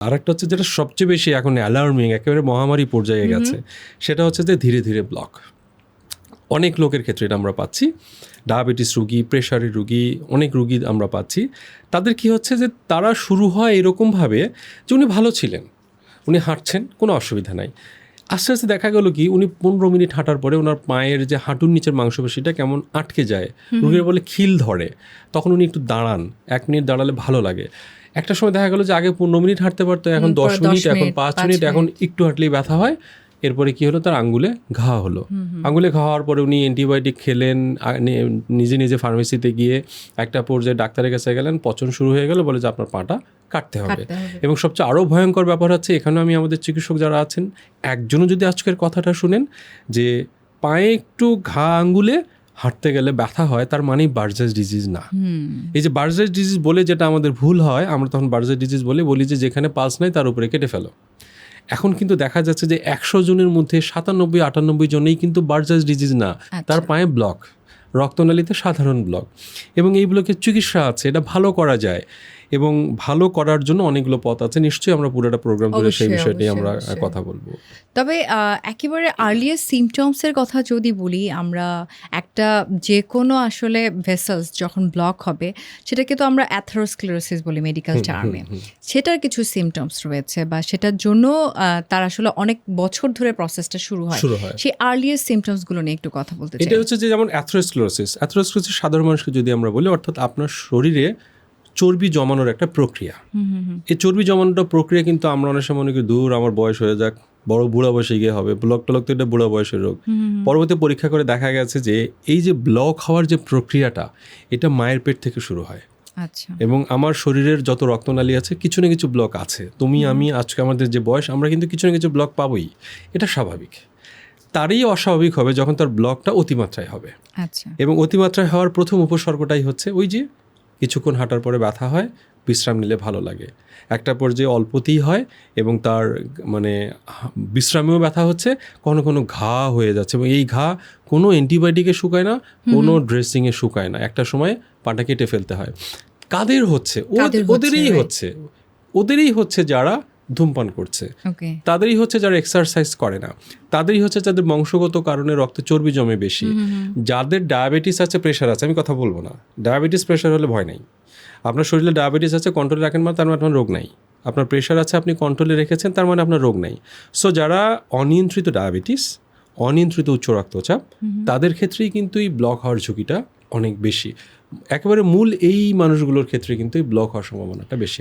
আর একটা হচ্ছে যেটা সবচেয়ে বেশি এখন অ্যালার্মিং একেবারে মহামারী পর্যায়ে গেছে সেটা হচ্ছে যে ধীরে ধীরে ব্লক অনেক লোকের ক্ষেত্রে এটা আমরা পাচ্ছি। ডায়াবেটিস রুগী প্রেশারের রুগী অনেক রুগী আমরা পাচ্ছি। তাদের কি হচ্ছে যে তারা শুরু হয় এরকমভাবে যে উনি ভালো ছিলেন উনি হাঁটছেন কোনো অসুবিধা নাই। আস্তে আস্তে দেখা গেল কি উনি পনেরো মিনিট হাঁটার পরে ওনার পায়ের যে হাঁটুর নিচের মাংসপেশিটা কেমন আটকে যায়। রুগীর বলে খিল ধরে। তখন উনি একটু দাঁড়ান এক মিনিট দাঁড়ালে ভালো লাগে। একটা সময় দেখা গেল যে আগে পনেরো মিনিট হাঁটতে পারতো এখন দশ মিনিট এখন পাঁচ মিনিট এখন একটু হাঁটলেই ব্যথা হয়। এরপরে কি হলো তার আঙ্গুলে ঘা হলো। আঙ্গুলে ঘা হওয়ার পরে উনি অ্যান্টিবায়োটিক খেলেন নিজে নিজে ফার্মেসিতে গিয়ে একটা পর্যায়ে ডাক্তারের কাছে গেলেন পচন শুরু হয়ে গেল বলে যে আপনার পাটা কাটতে হবে। কাটতে হবে। এবং সবচেয়ে আরও ভয়ঙ্কর ব্যাপার হচ্ছে এখানে আমি আমাদের চিকিৎসক যারা আছেন একজনও যদি আজকের কথাটা শুনেন যে পায়ে একটু ঘা আঙ্গুলে হাঁটতে গেলে ব্যথা হয় তার মানেই বার্জেস ডিজিজ না। এই যে বার্জেস ডিজিজ বলে যেটা আমাদের ভুল হয় আমরা তখন বার্জেস ডিজিজ বলে বলি যে যেখানে পালস নাই তার উপরে কেটে ফেলো। এখন কিন্তু দেখা যাচ্ছে যে একশো জনের মধ্যে সাতানব্বই আটানব্বই জনেই কিন্তু বার্জাস ডিজিজ না। তার পায়ে ব্লক রক্তনালীতে সাধারণ ব্লক এবং এই ব্লকের চিকিৎসা আছে এটা ভালো করা যায়। এবং ভালো করার জন্য অনেকগুলো পথ আছে। নিশ্চয়ই আমরা পুরোটা প্রোগ্রাম করে সেই বিষয়টি আমরা কথা বলব। তবে একেবারে আর্লিয়েস্ট সিমটমসের কথা যদি বলি আমরা একটা যে কোনো আসলে ভেসেলস যখন ব্লক হবে সেটাকে তো আমরা অ্যাথেরোস্ক্লেরোসিস বলি মেডিকেল টার্মে সেটার কিছু সিমটমস রয়েছে বা সেটার জন্য তার আসলে অনেক বছর ধরে প্রসেসটা শুরু হয়। শুরু হয়। সেই আর্লিয়েস্ট সিমটমসগুলো নিয়ে একটু কথা বলতে এটা হচ্ছে যে যেমন অ্যাথ্রোস্ক্লোরোসিস অ্যাথ্রোস্ক্লোরোসিস সাধারণ মানুষকে যদি আমরা বলি অর্থাৎ আপনার শরীরে চর্বি জমানোর একটা প্রক্রিয়া। এই চর্বি জমানোটা প্রক্রিয়া কিন্তু আমরা অনেক সময় মনে করি দূর আমার বয়স হয়ে যাক বড় বুড়া বয়সে গিয়ে হবে ব্লক টলক তো এটা বুড়া বয়সের রোগ। পরবর্তী পরীক্ষা করে দেখা গেছে যে এই যে ব্লক হওয়ার যে প্রক্রিয়াটা এটা মায়ের পেট থেকে শুরু হয়। আচ্ছা। এবং আমার শরীরের যত রক্তনালী আছে কিছু না কিছু ব্লক আছে। তুমি আমি আজকে আমাদের যে বয়স আমরা কিন্তু কিছু না কিছু ব্লক পাবোই। এটা স্বাভাবিক। তারই অস্বাভাবিক হবে যখন তার ব্লকটা অতিমাত্রায় হবে। আচ্ছা। এবং অতিমাত্রায় হওয়ার প্রথম উপসর্গটাই হচ্ছে ওই যে কিছুক্ষণ হাঁটার পরে ব্যথা হয় বিশ্রাম নিলে ভালো লাগে। একটা পর্যায়ে অল্পতেই হয় এবং তার মানে বিশ্রামেও ব্যথা হচ্ছে কোনো কোনো ঘা হয়ে যাচ্ছে এবং এই ঘা কোনো অ্যান্টিবায়োটিকে শুকায় না কোনো ড্রেসিংয়ে শুকায় না। একটা সময় পাটা কেটে ফেলতে হয়। কাদের হচ্ছে? ওদেরই হচ্ছে। ওদেরই হচ্ছে যারা ধূমপান করছে। তাদেরই হচ্ছে যারা এক্সারসাইজ করে না। তাদেরই হচ্ছে যাদের বংশগত কারণে রক্তে চর্বি জমে বেশি। যাদের ডায়াবেটিস আছে প্রেশার আছে আমি কথা বলব না। ডায়াবেটিস প্রেশার হলে ভয় নাই। আপনার শরীরে ডায়াবেটিস আছে কন্ট্রোলে রাখেন মানে তার মানে আপনার রোগ নাই। আপনার প্রেশার আছে আপনি কন্ট্রোলে রেখেছেন তার মানে আপনার রোগ নাই। সো যারা অনিয়ন্ত্রিত ডায়াবেটিস অনিয়ন্ত্রিত উচ্চ রক্তচাপ তাদের ক্ষেত্রেই কিন্তু এই ব্লক হওয়ার ঝুঁকিটা অনেক বেশি। একেবারে মূল এই মানুষগুলোর ক্ষেত্রে কিন্তু এই ব্লক হওয়ার সম্ভাবনাটা বেশি।